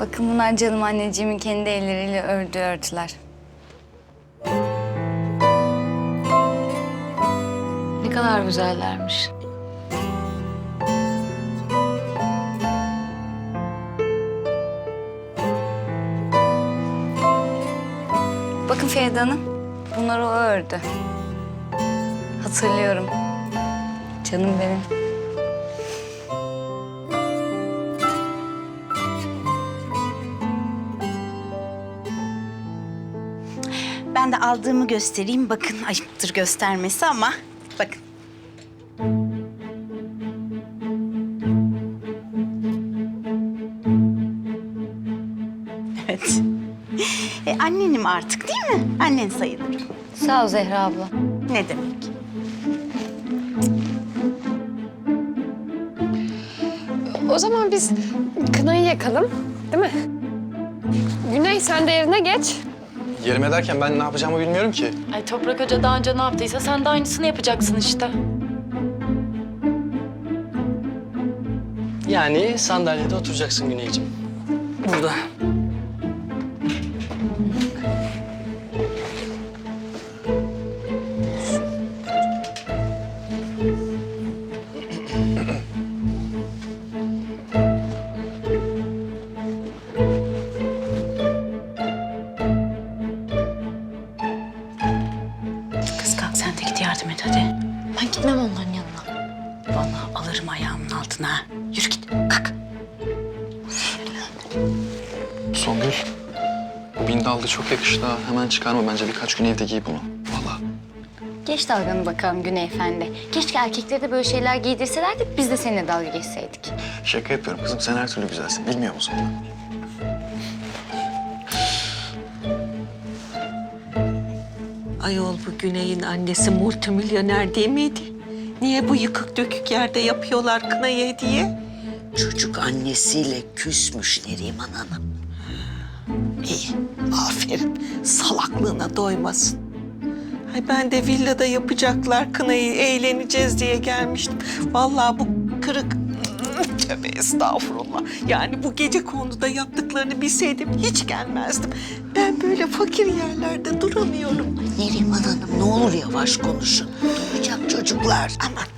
Bakın bunlar canım anneciğimin kendi elleriyle ördüğü örtüler. Ne kadar güzellermiş. Bakın Feride Hanım, bunları o ördü. Hatırlıyorum. Canım benim. Ben de aldığımı göstereyim. Bakın ayıptır göstermesi ama bakın. Evet. E, annenim artık değil mi? Annen sayılır. Sağ ol Zehra abla. Ne demek? O zaman biz kınayı yakalım, değil mi? Güney sen de yerine geç. Yerime derken ben ne yapacağımı bilmiyorum ki. Ay Toprak Hoca daha önce ne yaptıysa sen de aynısını yapacaksın işte. Yani sandalyede oturacaksın Güneyciğim. Burada. Yardım et hadi. Ben gitmem onların yanına. Vallahi alırım ayağımın altına. ha. Yürü git kalk. Songül, bu bindallı çok yakıştı ha. Hemen çıkarma bence birkaç gün evde giy bunu. Vallahi. Geç dalganı bakalım Güney Efendi. Keşke erkeklere de böyle şeyler giydirselerdi, biz de seninle dalga geçseydik. Şaka yapıyorum kızım. Sen her türlü güzelsin. Bilmiyor musun bunu? Ayol bu Güney'in annesi multimilyoner değil miydi? Niye bu yıkık dökük yerde yapıyorlar kınayı hediye? Çocuk annesiyle küsmüş Neriman Hanım. İyi, aferin. Salaklığına doymasın. Ay ben de villada yapacaklar kınayı, eğleneceğiz diye gelmiştim. Vallahi bu kırık... Estağfurullah. Yani bu gece konuda yaptıklarını bilseydim hiç gelmezdim. Ben böyle fakir yerlerde duramıyorum. Neriman Hanım ne olur yavaş konuşun. Duyacak çocuklar. Aman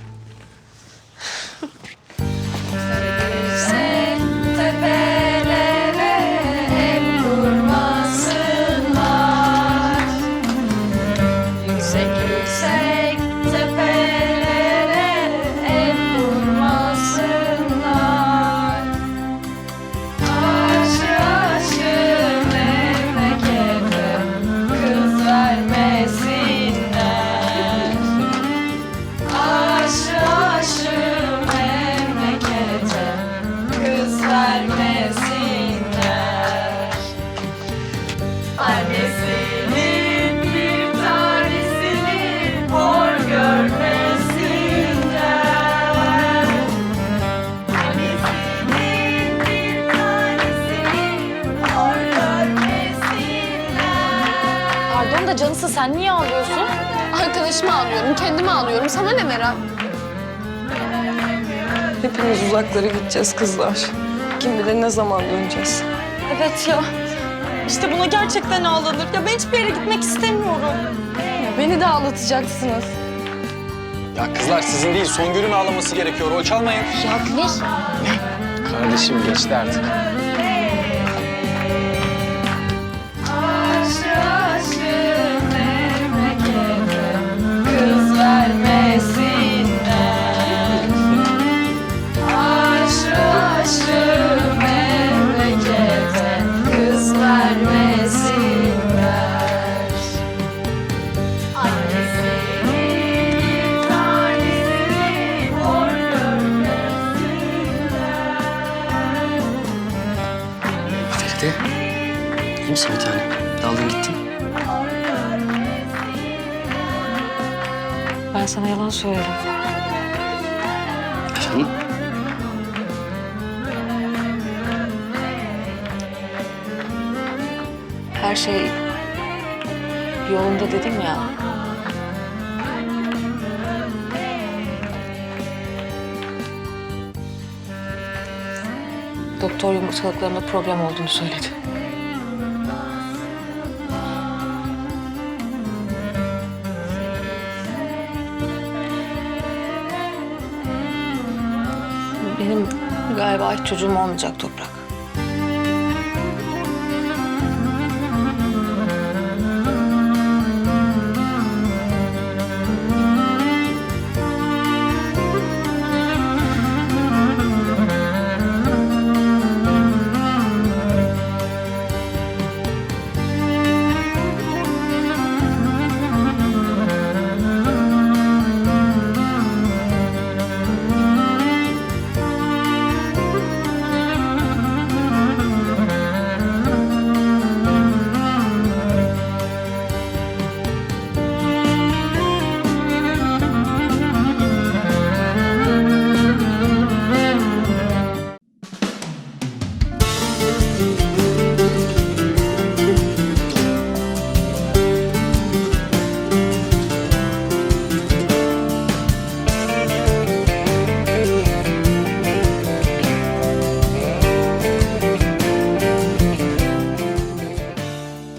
da canısı sen niye ağlıyorsun? Arkadaşımı ağlıyorum, kendimi ağlıyorum. Sana ne Meral? Hepimiz uzaklara gideceğiz kızlar. Kim bilir ne zaman döneceğiz. Evet ya. İşte buna gerçekten ağlanır. Ya ben hiçbir yere gitmek istemiyorum. Ya beni de ağlatacaksınız. Ya kızlar sizin değil Songül'ün ağlaması gerekiyor. Rol çalmayın. Ya Güney, Kardeşim geçti artık. İyi misin bir tane? Daldın gittin. Ben sana yalan söyledim. Efendim? Her şey yolunda dedim ya. Doktor yumurtalıklarında problem olduğunu söyledi. Benim galiba hiç çocuğum olmayacak Toprak.